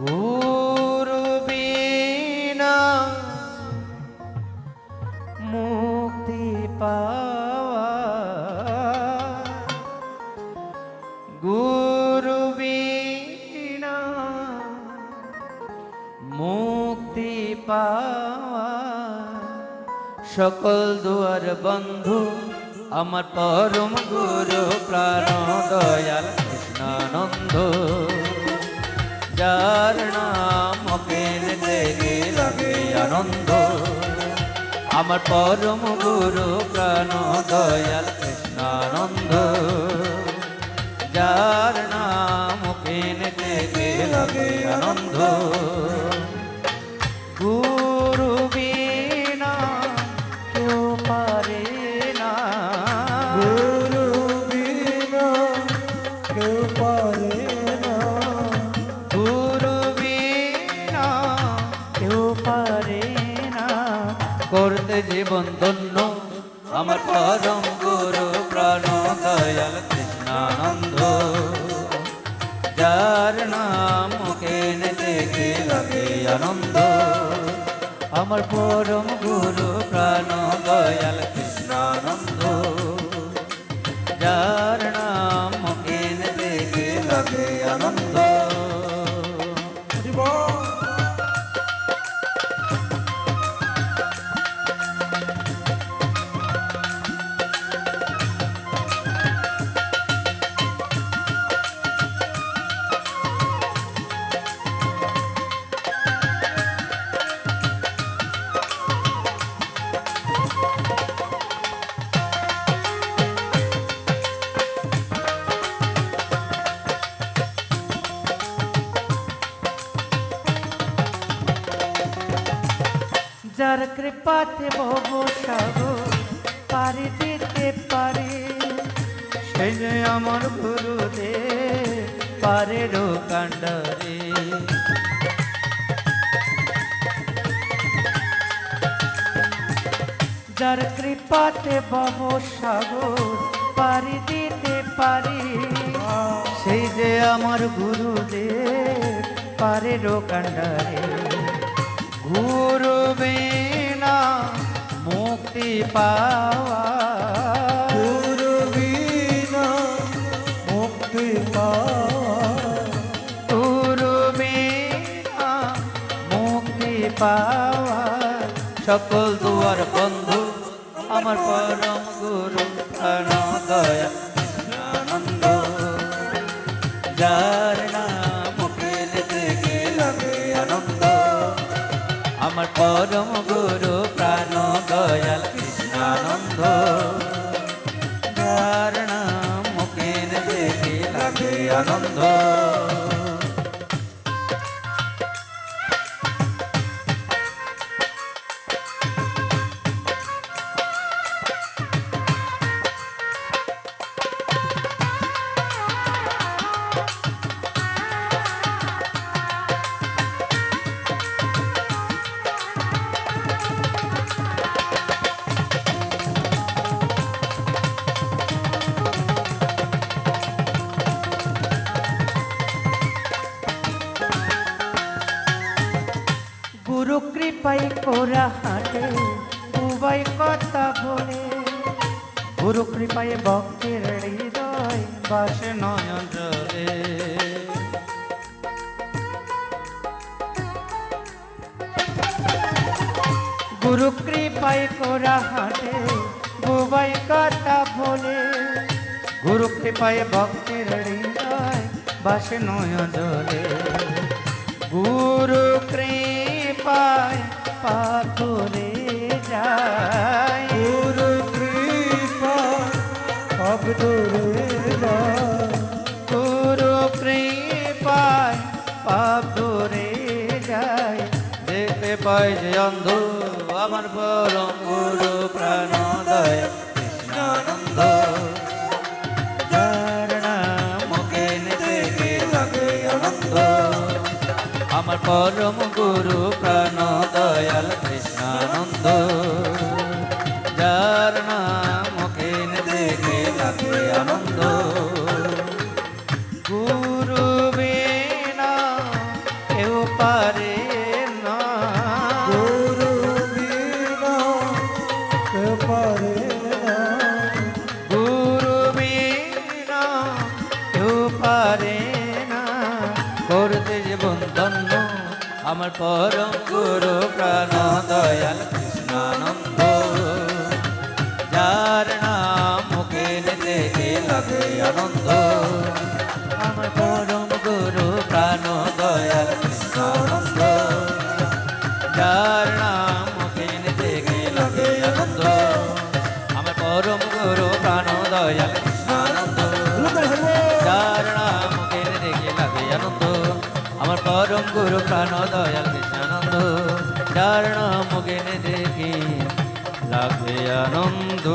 গুরু বিনা মুক্তি মুক্তি পাওয়া। সকল দুয়ার বন্ধু আমার পরম গুরু প্রাণ দয়াল কৃষ্ণানন্দ। যার নাম অকেন দেগে লাগে আনন্দ। আমার পরম গুরু প্রাণ দয়াল কৃষ্ণানন্দ। যার নাম অকেন দেগে লাগে আনন্দ। গুরু বিনা কেউ পারে না। গুরু বিনা কেউ পারে জীবন ধন্য। আমার পরম গুরু প্রাণ, দয়াল কৃষ্ণানন্দ। যার নাম কেন দেখে লাগে আনন্দ। আমার পরম গুরু প্রাণ, দয়াল কৃষ্ণানন্দ। যার নাম যার কৃপাতে ভব সাগর, পারি দিতে পারে। সে যে আমার গুরুদেব পারের কাণ্ডারে। যার কৃপাতে ভব সাগর, পারি দিতে পারি। সেই যে আমার গুরুদেব পারের কাণ্ডারে। গুরু বিনা মুক্তি পাওয়া। গুরু বিনা মুক্তি পাওয়া। গুরু বিনা মুক্তি পাওয়া। সকল দুয়ার বন্ধু আমার পরম গুরু প্রাণ দয়া আনন্দ যার আমার পরম গুরু প্রাণ দয়াল কৃষ্ণানন্দ। ধারণা মুখেন দেখে লাগে আনন্দ। গুরু কৃপাই কোরা হাটে উবাই কথা বলে। গুরু কৃপায় ভক্তের হৃদয় বাসে নয়ন জলে গুরু কৃপায় কোরা হাটে বুবাই কথা বলে। গুরু কৃপায় ভক্তের হৃদয় বাসে নয়ন জলে গুরু কৃপায় পাথরে যায়। গুরু কৃপা যায়। গুরু কৃপায় পাপ দূরে যায়। দেখতে পাই যে অন্ধ আমার পরম গুরু প্রাণ। পরম গুরু প্রাণ দয়াল কৃষ্ণানন্দ। যার নাম কেন দেখে লাগে আনন্দ। গুরু বিনা কেউ পারে না। গুরু বিনা কেউ পারে না। গুরু বিনা কেউ পারে না। করতে যে বন্ধন আমার পরম গুরু প্রাণ দয়াল কৃষ্ণানন্দ। যার নাম মুখে নিতে লাগে আনন্দ। প্রাণ দয়াল কৃষ্ণানন্দ চরণ মুগে দেখি লাভে আনন্দ।